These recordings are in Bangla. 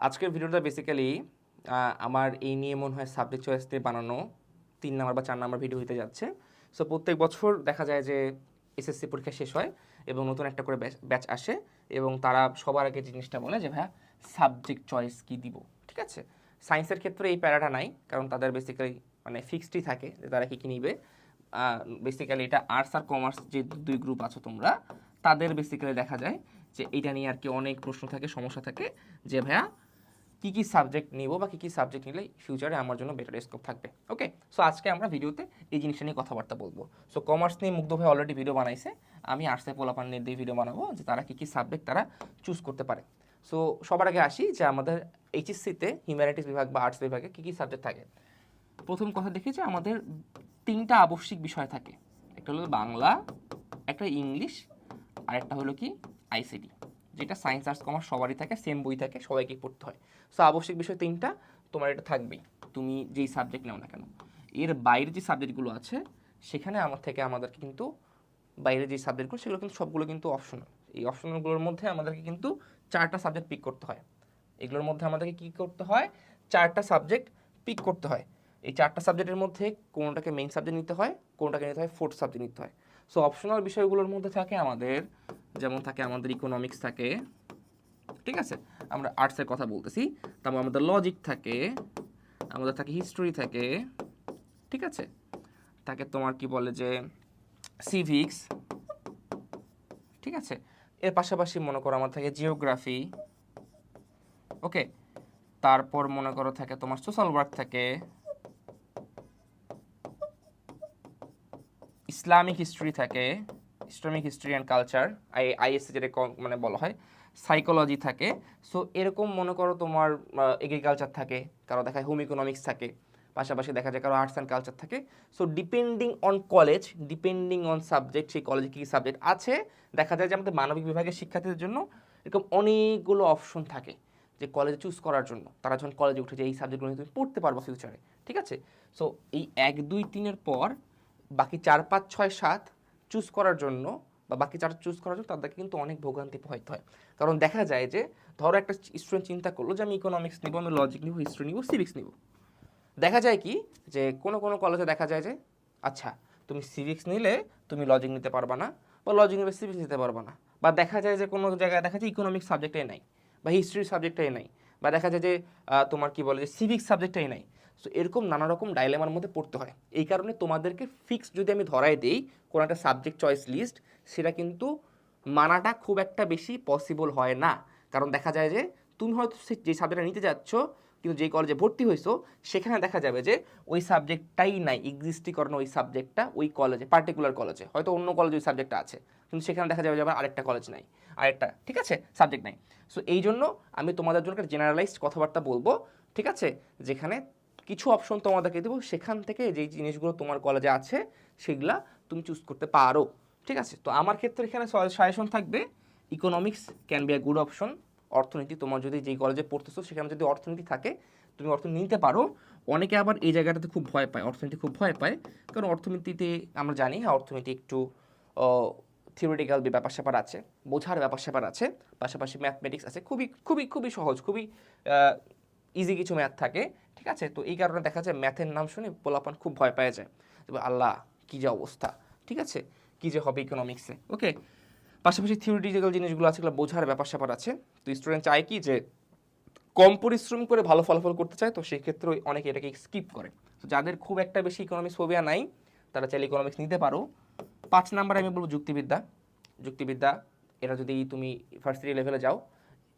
আজকের ভিডিওটা বেসিক্যালি আমার এই নিয়ে মনে হয় সাবজেক্ট চয়েস দিয়ে বানানো। তিন নাম্বার বা চার নাম্বার ভিডিও হতে যাচ্ছে। সো প্রত্যেক বছর দেখা যায় যে এসএসসি পরীক্ষা শেষ হয় এবং নতুন একটা করে ব্যাচ আসে এবং তারা সবার আগে জিনিসটা বলে যে, ভাইয়া সাবজেক্ট চয়েস কি দিব? ঠিক আছে? সায়েন্সের ক্ষেত্রে এই প্যারাটা নাই, কারণ তাদের বেসিক্যালি মানে ফিক্সডই থাকে যে তারা কী কী নিবে। বেসিক্যালি এটা আর্টস আর কমার্স যে দুই গ্রুপ আছো তোমরা, তাদের বেসিক্যালি দেখা যায় যে এটা নিয়ে আর কি অনেক প্রশ্ন থাকে, সমস্যা থাকে যে, ভাইয়া কী কী সাবজেক্ট নিব বা কী কী সাবজেক্ট নিলে ফিউচারে আমার জন্য বেটার স্কোপ থাকবে ওকে সো আজকে আমরা ভিডিওতে এই জিনিসটা নিয়ে কথাবার্তা বলব। সো কমার্স নিয়ে মুগ্ধ ভাই অলরেডি ভিডিও বানাইছে। আমি আর্টসে পোলাপান নিয়ে দিয়ে ভিডিও বানাবো যে তারা কী কী সাবজেক্ট তারা চুজ করতে পারে। সো সবার আগে আসি যে আমাদের এইচএসসিতে হিউম্যানিটিস বিভাগ বা আর্টস বিভাগে কী কী সাবজেক্ট থাকে। প্রথম কথা দেখি যে আমাদের তিনটা আবশ্যিক বিষয় থাকে। একটা হলো বাংলা, একটা ইংলিশ, আর একটা হলো কি? আইসিডি যেটা সায়েন্স আর্টস কমার্স সবারই থাকে সেম বই থাকে সবাইকে পড়তে হয়। সো আবশ্যিক বিষয় তিনটা, তোমার এটা থাকবেই। তুমি যেই সাবজেক্ট নাও না কেন। এর বাইরে যে সাবজেক্টগুলো আছে, সেখানে আমার থেকে আমাদেরকে কিন্তু বাইরে যে সাবজেক্টগুলো সেগুলো কিন্তু সবগুলো কিন্তু অপশনাল এই অপশনালগুলোর মধ্যে আমাদেরকে কিন্তু চারটা সাবজেক্ট পিক করতে হয়। এগুলোর মধ্যে আমাদেরকে কী করতে হয়? চারটা সাবজেক্ট পিক করতে হয়। এই চারটা সাবজেক্টের মধ্যে কোনোটাকে মেইন সাবজেক্ট নিতে হয়? কোনোটাকে নিতে হয়? ফোর্থ সাবজেক্ট নিতে হয়। সো অপশনাল বিষয়গুলোর মধ্যে থাকে আমাদের, যেমন থাকে আমাদের ইকোনমিক্স থাকে, ঠিক আছে? আমরা আর্টসের কথা বলতেছি, তারপর আমাদের লজিক থাকে, আমাদের থাকে হিস্ট্রি থাকে, ঠিক আছে? থাকে তোমার কি বলে যে সিভিক্স ঠিক আছে? এর পাশাপাশি মনে করো আমার থাকে জিওগ্রাফি ওকে তারপর মনে করো থাকে তোমার সোশ্যাল ওয়ার্ক থাকে ইসলামিক হিস্ট্রি থাকে, Islamic history and culture I ISC যেটা মানে বলা হয় সাইকোলজি থাকে। সো এরকম মনে করো তোমার এগ্রিকালচার থাকে, কারও দেখায় হোম ইকোনমিক্স থাকে, পাশাপাশি দেখা যায় কারও আর্টস অ্যান্ড কালচার থাকে। So depending on college depending on subject সেই কলেজে কী সাবজেক্ট আছে, দেখা যায় যে আমাদের মানবিক বিভাগের শিক্ষার্থীদের জন্য এরকম অনেকগুলো অপশন থাকে যে কলেজে চুজ করার জন্য। তারা যখন কলেজে উঠে যে এই সাবজেক্টগুলো তুমি পড়তে পারব ফিউচারে ঠিক আছে? সো এই এক, দুই, তিনের পর বাকি চার, পাঁচ, ছয়, সাত চুজ করার জন্য বা বাকি চার চুজ করার জন্য তাদেরকে কিন্তু অনেক ভোগান্তি পোহাইতে হয়। কারণ দেখা যায় যে ধরো একটা স্টুডেন্ট চিন্তা করল যে আমি ইকোনমিক্স নিব, আমি লজিক নিব হিস্ট্রি নিব সিভিক্স নিব। দেখা যায় কি যে কোনো কোনো কলেজে দেখা যায় যে আচ্ছা তুমি সিভিক্স নিলে তুমি লজিক নিতে পারবা না বা লজিক নিলে সিভিক্স নিতে পারবা না। বা দেখা যায় যে কোনো জায়গায় দেখা যায় ইকোনমিক্স সাবজেক্টটাই নাই বা হিস্ট্রি সাবজেক্টটাই নাই। বা দেখা যায় যে তোমার কি বলে যে সিভিক্স সাবজেক্টটাই নাই। সো এরকম নানা রকম ডাইলেমার মধ্যে পড়তে হয়। এই কারণে তোমাদেরকে ফিক্স যদি আমি ধরাই দিই, কোনো একটা সাবজেক্ট চয়েস লিস্ট সেটা কিন্তু মানাটা খুব একটা বেশি পসিবল হয় না। কারণ দেখা যায় যে, তুমি হয়তো সে- যে সাবজেক্টটা নিতে যাচ্ছ, কিন্তু যেই কলেজে ভর্তি হয়েছো, সেখানে দেখা যাবে যে, ওই সাবজেক্টটাই নাই এক্সিস্টই করে ওই সাবজেক্টটা ওই কলেজে পার্টিকুলার কলেজে হয়তো অন্য কলেজে ওই সাবজেক্টটা আছে, কিন্তু সেখানে দেখা যাবে যে, আবার আরেকটা কলেজ নাই, আরেকটা, ঠিক আছে সাবজেক্ট নাই। সো এই জন্য আমি তোমাদের জন্য একটা জেনারেলাইজড কথাবার্তা বলব, ঠিক আছে? যেখানে কিছু অপশন তোমাদেরকে দেবো। সেখান থেকে যেই জিনিসগুলো তোমার কলেজে আছে সেগুলা তুমি চুজ করতে পারো। ঠিক আছে? তো আমার ক্ষেত্রে এখানে সাজেশন থাকবে economics can be a good option অর্থনীতি তোমার যদি যেই কলেজে পড়তেছো সেখানে যদি অর্থনীতি থাকে তুমি অর্থনীতি নিতে পারো। অনেকে আবার এই জায়গাটাতে খুব ভয় পায় অর্থনীতি খুব ভয় পায়। কারণ অর্থনীতিতে আমরা জানি হ্যাঁ, অর্থনীতি একটু থিওরিটিক্যাল ব্যাপার স্যাপার আছে বোঝার ব্যাপার স্যাপার আছে। পাশাপাশি ম্যাথমেটিক্স আছে। খুবই খুবই খুবই সহজ খুবই ইজি কিছু ম্যাথ থাকে। ঠিক আছে? তো এই কারণে দেখা যায় ম্যাথের নাম শুনে পোলাপান খুব ভয় পেয়ে যায়। আল্লাহ, কী যে অবস্থা, ঠিক আছে? কী যে হবে ইকোনমিক্সে ওকে পাশাপাশি থিওরিটিক্যাল জিনিসগুলো আছে, এগুলো বোঝার ব্যাপার স্যাপার আছে। তো স্টুডেন্ট চায় কি যে, কম পরিশ্রম করে ভালো ফলাফল করতে চায়, তো সেক্ষেত্রে অনেকে এটাকে স্কিপ করে। তো যাদের খুব একটা বেশি ইকোনমিক্স ফোবিয়া নাই, তারা চাইলে ইকোনমিক্স নিতে পারো। পাঁচ নাম্বার আমি বলব যুক্তিবিদ্যা। যুক্তিবিদ্যা, এটা যদি তুমি ফার্স্ট ইউনিভার্সিটি লেভেলে যাও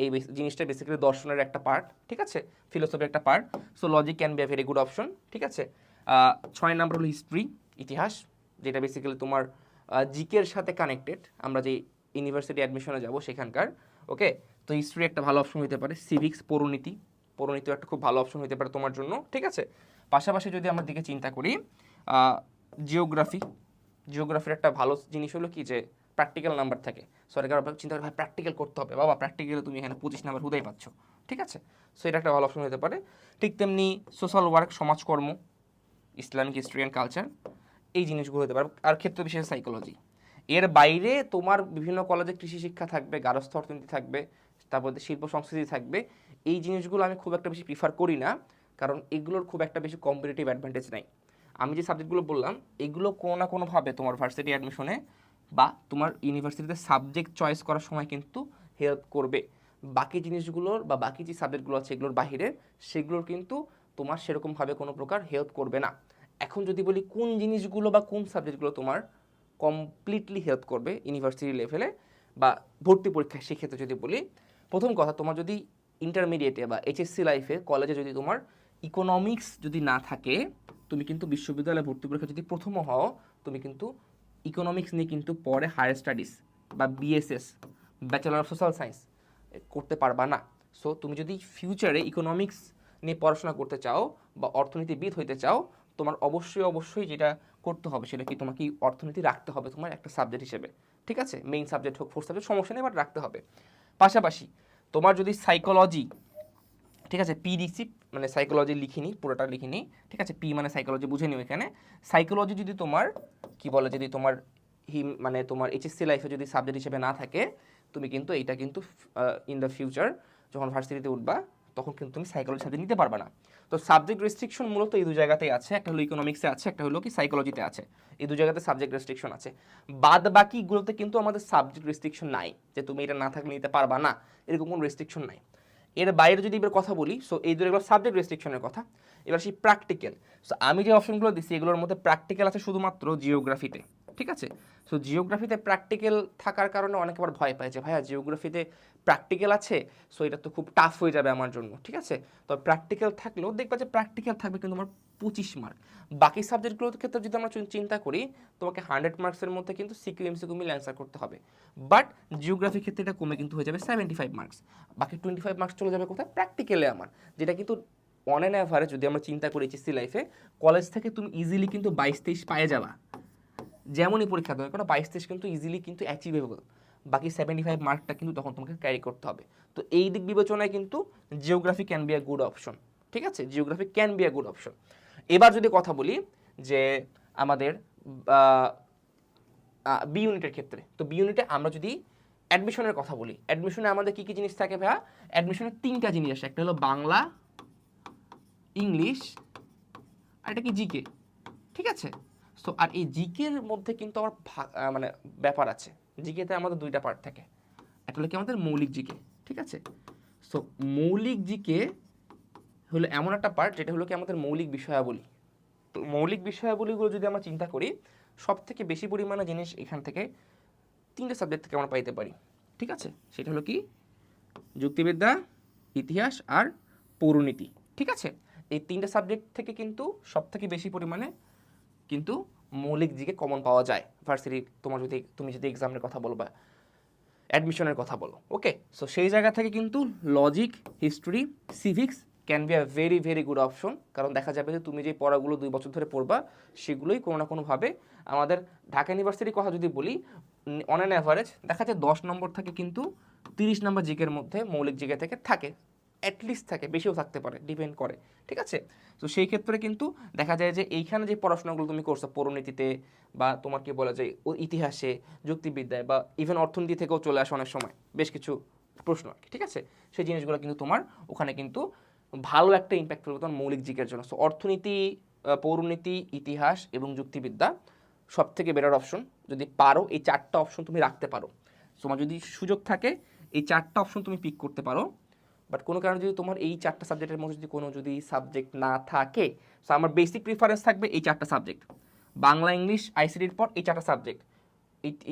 এই জিনিসটা বেসিক্যালি দর্শনের একটা পার্ট ঠিক আছে? ফিলোসফির একটা part so logic can be a very good option ঠিক আছে? ছয় নাম্বার হলো হিস্ট্রি ইতিহাস, যেটা বেসিক্যালি তোমার জিকের সাথে কানেক্টেড আমরা যে ইউনিভার্সিটি অ্যাডমিশনে যাব সেখানকার ওকে তো হিস্ট্রি একটা ভালো অপশন হতে পারে। সিভিক্স পৌরনীতি, পৌরনীতিও একটা খুব ভালো অপশন হতে পারে তোমার জন্য, ঠিক আছে? পাশাপাশি যদি আমরা দিকে চিন্তা করি জিওগ্রাফি জিওগ্রাফির একটা ভালো জিনিস হলো কি যে প্র্যাকটিক্যাল নাম্বার থাকে। সরকার চিন্তা করে ভাই প্র্যাকটিক্যাল করতে হবে। বাবা প্র্যাকটিক্যালে তুমি এখানে পঁচিশ নাম্বার হুদাই পাচ্ছ। ঠিক আছে? সো এটা একটা ভালো অপশন হতে পারে। ঠিক তেমনি সোশ্যাল ওয়ার্ক সমাজকর্ম ইসলামিক হিস্ট্রি অ্যান্ড কালচার এই জিনিসগুলো হতে পারে। আর ক্ষেত্র বিশেষ সাইকোলজি এর বাইরে তোমার বিভিন্ন কলেজে কৃষি শিক্ষা থাকবে গার্হস্থ্য অর্থনীতি থাকবে, তারপর শিল্প সংস্কৃতি থাকবে। এই জিনিসগুলো আমি খুব একটা বেশি প্রিফার করি না, কারণ এগুলোর খুব একটা বেশি কম্পিটিটিভ অ্যাডভান্টেজ নাই। আমি যে সাবজেক্টগুলো বললাম, এগুলো কোনো না কোনোভাবে তোমার ভার্সিটি অ্যাডমিশনে বা তোমার ইউনিভার্সিটিতে সাবজেক্ট চয়েস করার সময় কিন্তু হেল্প করবে। বাকি জিনিসগুলোর বা বাকি যে সাবজেক্টগুলো আছে এগুলোর বাহিরে, সেগুলোর কিন্তু তোমার সেরকমভাবে কোনো প্রকার হেল্প করবে না। এখন যদি বলি কোন জিনিসগুলো বা কোন সাবজেক্টগুলো তোমার কমপ্লিটলি হেল্প করবে ইউনিভার্সিটি লেভেলে বা ভর্তি পরীক্ষায়, সেক্ষেত্রে যদি বলি, প্রথম কথা তোমার যদি ইন্টারমিডিয়েটে বা এইচএসসি লাইফে কলেজে যদি তোমার ইকোনমিক্স যদি না থাকে, তুমি কিন্তু বিশ্ববিদ্যালয়ে ভর্তি পরীক্ষা যদি প্রথম হও, তুমি কিন্তু ইকোনমিক্স নিয়ে কিন্তু পরে হায়ার স্টাডিজ বা BSS bachelor of social science করতে পারবা না। সো তুমি যদি ফিউচারে ইকোনমিক্স নিয়ে পড়াশোনা করতে চাও বা অর্থনীতিবিদ হইতে চাও, তোমার অবশ্যই অবশ্যই যেটা করতে হবে সেটা কি তোমাকে অর্থনীতি রাখতে হবে তোমার একটা সাবজেক্ট হিসেবে। ঠিক আছে? মেইন সাবজেক্ট হোক ফোর্থ সাবজেক্ট সমস্যা নেই বাট রাখতে হবে। পাশাপাশি তোমার যদি সাইকোলজি ঠিক আছে? পি দিচ্ছি মানে সাইকোলজি লিখিনি, পুরোটা লিখিনি, ঠিক আছে? পি মানে সাইকোলজি বুঝে নিও এখানে। সাইকোলজি যদি তোমার, কি বলে, যদি তোমার হিম মানে তোমার এইচএসসি লাইফে যদি সাবজেক্ট হিসেবে না থাকে, তুমি কিন্তু এইটা কিন্তু ইন দ্য ফিউচার যখন ভার্সিটিতে উঠবা, তখন কিন্তু তুমি সাইকোলজি সাবজেক্ট নিতে পারবে না। তো সাবজেক্ট রেস্ট্রিকশন মূলত এই দু জায়গাতেই আছে, একটা হলো ইকোনমিক্সে আছে, একটা হলো কি সাইকোলজিতে আছে। এই দু জায়গাতে সাবজেক্ট রেস্ট্রিকশন আছে। বাদ বাকিগুলোতে কিন্তু আমাদের সাবজেক্ট রেস্ট্রিকশন নাই, যে তুমি এটা না থাকলে নিতে পারবা না, এরকম কোনো রেস্ট্রিকশন নাই। এর বাইরে যদি এবার কথা বলি সো এই দুটো সাবজেক্ট রেস্ট্রিকশনের কথা। এবার সেই প্র্যাকটিক্যাল সো আমি যে অপশনগুলো দিচ্ছি এগুলোর মধ্যে প্র্যাকটিক্যাল আছে শুধুমাত্র জিওগ্রাফিতে ঠিক আছে? সো জিওগ্রাফিতে প্র্যাকটিক্যাল থাকার কারণে অনেকে আবার ভয় পায় যে, ভাইয়া জিওগ্রাফিতে প্র্যাকটিক্যাল আছে? সো এটা তো খুব টাফ হয়ে যাবে আমার জন্য। ঠিক আছে? তো প্র্যাকটিক্যাল থাকলেও দেখবা যে প্র্যাকটিক্যাল থাকবে কিন্তু আমার পঁচিশ মার্ক বাকি সাবজেক্টগুলোর ক্ষেত্রে যদি আমরা চিন্তা করি, তোমাকে হান্ড্রেড মার্কসের মধ্যে কিন্তু সিকিউ এমসিকিউ মিলে অ্যান্সার করতে হবে। বাট জিওগ্রাফির ক্ষেত্রে এটা কমে কিন্তু হয়ে যাবে সেভেন্টি ফাইভ মার্কস বাকি টোয়েন্টি ফাইভ মার্কস চলে যাবে কোথায়? প্র্যাকটিক্যালে আমার। যেটা কিন্তু অন অ্যান অ্যাভারেজ যদি আমরা চিন্তা করি এইচএসসি লাইফে কলেজ থেকে তুমি ইজিলি কিন্তু বাইশ, তেইশ পায়ে যাবা। যেমনই পরীক্ষা দেবে কারণ বাইশ তেইশ কিন্তু ইজিলি কিন্তু অ্যাচিভেবল বাকি সেভেন্টি ফাইভ মার্কটা কিন্তু তখন তোমাকে ক্যারি করতে হবে। তো এই দিক বিবেচনায় কিন্তু geography can be a good option ঠিক আছে? Geography can be a good option এবার যদি কথা বলি যে আমাদের বি ইউনিটের ক্ষেত্রে, তো বি ইউনিটে আমরা যদি অ্যাডমিশনের কথা বলি অ্যাডমিশনে আমাদের কী কী জিনিস থাকে ভাইয়া? অ্যাডমিশনে তিনটা জিনিস আসে, একটা হলো বাংলা, ইংলিশ, আর এটা কি জিকে ঠিক আছে? সো আর এই জিকের মধ্যে কিন্তু আমার মানে ব্যাপার আছে। জিকেতে আমাদের দুইটা পার্ট থাকে। একটা হলো কি আমাদের মৌলিক জিকে, ঠিক আছে? সো মৌলিক জিকে হলো এমন একটা পার্ট যেটা হলো কি আমাদের মৌলিক বিষয়াবলী। তো মৌলিক বিষয়াবলীগুলো যদি আমরা চিন্তা করি সব থেকে বেশি পরিমাণে জিনিস এখান থেকে তিনটে সাবজেক্ট থেকে আমরা পাইতে পারি। ঠিক আছে? সেটা হলো কি? যুক্তিবিদ্যা, ইতিহাস আর পৌরনীতি। ঠিক আছে? এই তিনটে সাবজেক্ট থেকে কিন্তু সব থেকে বেশি পরিমাণে কিন্তু মৌলিক দিকে কমন পাওয়া যায়। ভার্সিটি তোমার যদি, তুমি যদি এক্সামের কথা বলো বা অ্যাডমিশনের কথা বলো ওকে সো সেই জায়গা থেকে কিন্তু logic history civics can be a very very good option কারণ দেখা যাবে যে তুমি যে পড়াগুলো দুই বছর ধরে পড়বা, সেগুলোই কোনো না কোনোভাবে আমাদের ঢাকা ইউনিভার্সিটির কথা যদি বলি অন অ্যান অ্যাভারেজ দেখা যায় দশ নম্বর থেকে কিন্তু তিরিশ নম্বর জিকের মধ্যে মৌলিক জিকে থেকে থাকে। অ্যাটলিস্ট থাকে, বেশিও থাকতে পারে ডিপেন্ড করে, ঠিক আছে? তো সেই ক্ষেত্রে কিন্তু দেখা যায় যে এইখানে যে পড়াশোনাগুলো তুমি করছ পৌরনীতিতে বা তোমার কি বলা যায় ইতিহাসে, যুক্তিবিদ্যায় বা ইভেন অর্থনীতি থেকেও চলে আসে অনেক সময়, বেশ কিছু প্রশ্ন আর কি, ঠিক আছে? সেই জিনিসগুলো কিন্তু তোমার ওখানে কিন্তু ভালো একটা ইম্প্যাক্ট ফেলবে তোমার মৌলিক জিকের জন্য। সো অর্থনীতি পৌরনীতি, ইতিহাস এবং যুক্তিবিদ্যা সব থেকে বেটার অপশন যদি পারো, এই চারটা অপশন তুমি রাখতে পারো। তোমার যদি সুযোগ থাকে, এই চারটা অপশন তুমি পিক করতে পারো। বাট কোনো কারণে যদি তোমার এই চারটা সাবজেক্টের মধ্যে যদি কোনো যদি সাবজেক্ট না থাকে সো আমার বেসিক প্রিফারেন্স থাকবে এই চারটা সাবজেক্ট বাংলা, ইংলিশ আইসিডির পর এই চারটা সাবজেক্ট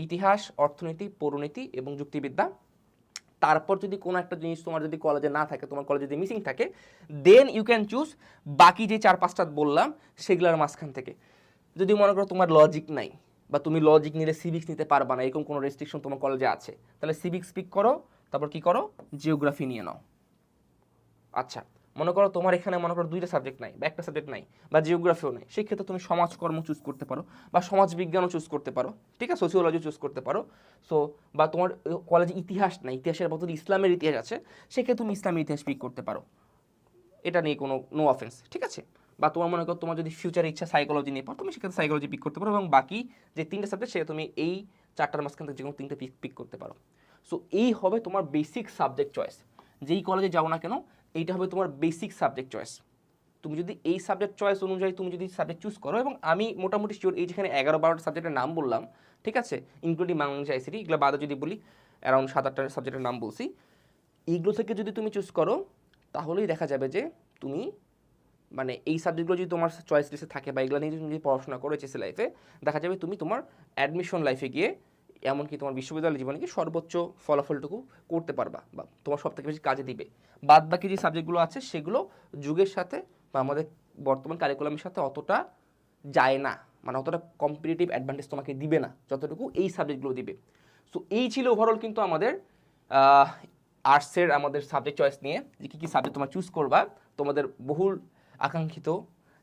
ইতিহাস, অর্থনীতি, পৌরনীতি এবং যুক্তিবিদ্যা। তারপর যদি কোনো একটা জিনিস তোমার যদি কলেজে না থাকে, তোমার কলেজে যদি মিসিং থাকে দেন ইউ ক্যান চুজ বাকি যে চার পাঁচটা বললাম, সেগুলোর মাঝখান থেকে। যদি মনে করো তোমার লজিক নাই বা তুমি লজিক নিলে সিভিক্স নিতে পারবা না, এরকম কোনো রেস্ট্রিকশন তোমার কলেজে আছে, তাহলে সিভিক্স পিক করো, তারপর কি করো? জিওগ্রাফি নিয়ে নাও। আচ্ছা মনে করো তোমার এখানে, মনে করো দুইটা সাবজেক্ট নাই বা একটা সাবজেক্ট নাই বা জিওগ্রাফিও নেই, সেক্ষেত্রে তুমি সমাজকর্ম চুজ করতে পারো বা সমাজ বিজ্ঞানও চুজ করতে পারো, ঠিক আছে? সোসিওলজি চুজ করতে পারো। সো বা তোমার কলেজে ইতিহাস নাই, ইতিহাসের বদলে ইসলামের ইতিহাস আছে, সেক্ষেত্রে তুমি ইসলামের ইতিহাস পিক করতে পারো। এটা নিয়ে কোনো নো অফেন্স ঠিক আছে? বা তোমার মনে করো তোমার যদি ফিউচার ইচ্ছা সাইকোলজি নিয়ে পড়ো, তুমি সেক্ষেত্রে সাইকোলজি পিক করতে পারো এবং বাকি যে তিনটে সাবজেক্ট সেটা তুমি এই চারটার মাঝখান থেকে যে কোনো তিনটে পিক পিক করতে পারো। সো এই হবে তোমার বেসিক সাবজেক্ট চয়েস যেই কলেজে যাও না কেন এইটা হবে তোমার বেসিক সাবজেক্ট চয়েস তুমি যদি এই সাবজেক্ট চয়েস অনুযায়ী তুমি যদি সাবজেক্ট চুজ করো এবং আমি মোটামুটি শিওর এই যেখানে এগারো বারোটা সাবজেক্টের নাম বললাম, ঠিক আছে? ইনক্লুডিং বাংলাদেশ আইসিটি এগুলো বাদে যদি বলি অ্যারাউন্ড সাত আটটা সাবজেক্টের নাম বলছি। এইগুলো থেকে যদি তুমি চুজ করো, তাহলেই দেখা যাবে যে তুমি মানে এই সাবজেক্টগুলো যদি তোমার চয়েস লিস্টে থাকে বা এগুলো নিয়ে তুমি যদি পড়াশোনা করো এইচএসসি লাইফে দেখা যাবে তুমি তোমার অ্যাডমিশন লাইফে গিয়ে এমনকি তোমার বিশ্ববিদ্যালয় জীবনে গিয়ে সর্বোচ্চ ফলাফলটুকু করতে পারবা বা তোমার সব থেকে বেশি কাজে দিবে। বাদ বাকি যে সাবজেক্টগুলো আছে, সেগুলো যুগের সাথে বা আমাদের বর্তমান কারিকুলামের সাথে অতটা যায় না। মানে অতটা কম্পিটিটিভ অ্যাডভান্টেজ তোমাকে দিবে না, যতটুকু এই সাবজেক্টগুলো দিবে। সো এই ছিল ওভারঅল কিন্তু আমাদের আর্টসের আমাদের সাবজেক্ট চয়েস নিয়ে যে কী কী সাবজেক্ট তোমার চুজ করবা। তোমাদের বহুল আকাঙ্ক্ষিত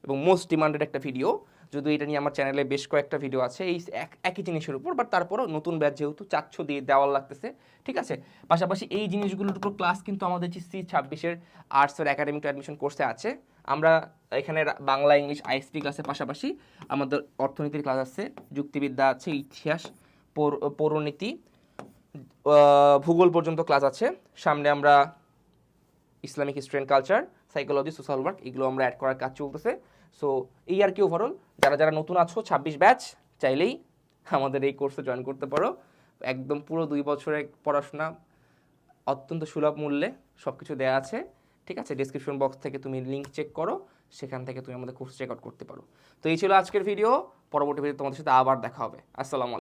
এবং মোস্ট ডিমান্ডেড একটা ভিডিও যদি এটা নিয়ে আমার চ্যানেলে বেশ কয়েকটা ভিডিও আছে, এই এক- একই জিনিসের উপর বাট তারপরও নতুন ব্যাচ যেহেতু চাচ্ছ দিয়ে দেওয়ার লাগতেছে, ঠিক আছে? পাশাপাশি এই জিনিসগুলোর উপর ক্লাস কিন্তু আমাদের সি ছাব্বিশের আর্টসের একাডেমিক অ্যাডমিশন কোর্সে আছে। আমরা এখানে বাংলা, ইংলিশ আইএসপি ক্লাসের পাশাপাশি আমাদের অর্থনীতির ক্লাস আছে, যুক্তিবিদ্যা আছে, ইতিহাস, পৌর- পৌরনীতি ভূগোল পর্যন্ত ক্লাস আছে। সামনে আমরা Islamic history and culture psychology social work এগুলো আমরা অ্যাড করার কাজ চলতেছে। সো এই আর কি ওভারঅল যারা যারা নতুন আছো, ছাব্বিশ ব্যাচ চাইলেই আমাদের এই কোর্সে জয়েন করতে পারো। একদম পুরো দুই বছরের পড়াশোনা, অত্যন্ত সুলভ মূল্যে সব কিছু দেওয়া আছে। ঠিক আছে? ডিসক্রিপশন বক্স থেকে তুমি লিঙ্ক চেক করো, সেখান থেকে তুমি আমাদের কোর্স চেক আউট করতে পারো। তো এই ছিল আজকের ভিডিও পরবর্তী ভিডিও তোমাদের সাথে আবার দেখা হবে। আসসালামু